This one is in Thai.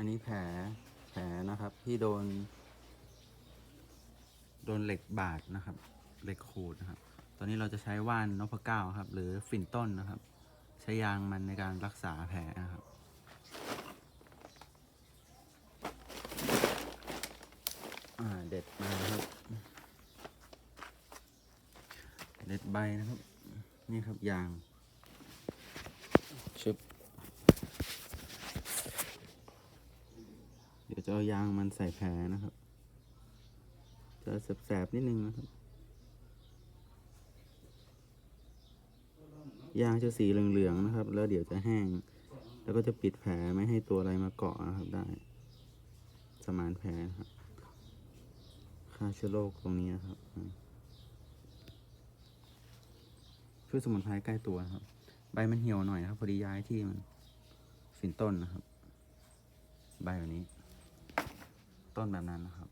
อันนี้แผลแผลนะครับที่โดน โดนเหล็กบาดนะครับ เหล็กขูดนะครับ ตอนนี้เราจะใช้ว่านนพเก้าครับ หรือฝิ่นต้นนะครับ ใช้ยางมันในการรักษาแผลนะครับเด็ดมาครับ เด็ดใบนะครับ นี่ครับยางชึบ จะเอายางมันใส่แผลนะครับ จะแสบๆนิดนึงนะครับ ยางจะสีเหลืองๆนะครับ แล้วเดี๋ยวจะแห้ง แล้วก็จะปิดแผลไม่ให้ตัวอะไรมาเกาะนะครับได้ สมานแผลครับฆ่าเชื้อโรคตรงนี้นะครับอืมพืชสมุนไพรใกล้ตัวครับ ใบมันเหี่ยวหน่อยนะครับ พอดีย้ายที่มันฝิ่นต้นนะครับ ใบแบบนี้ ต้นแบบนั้นนะครับ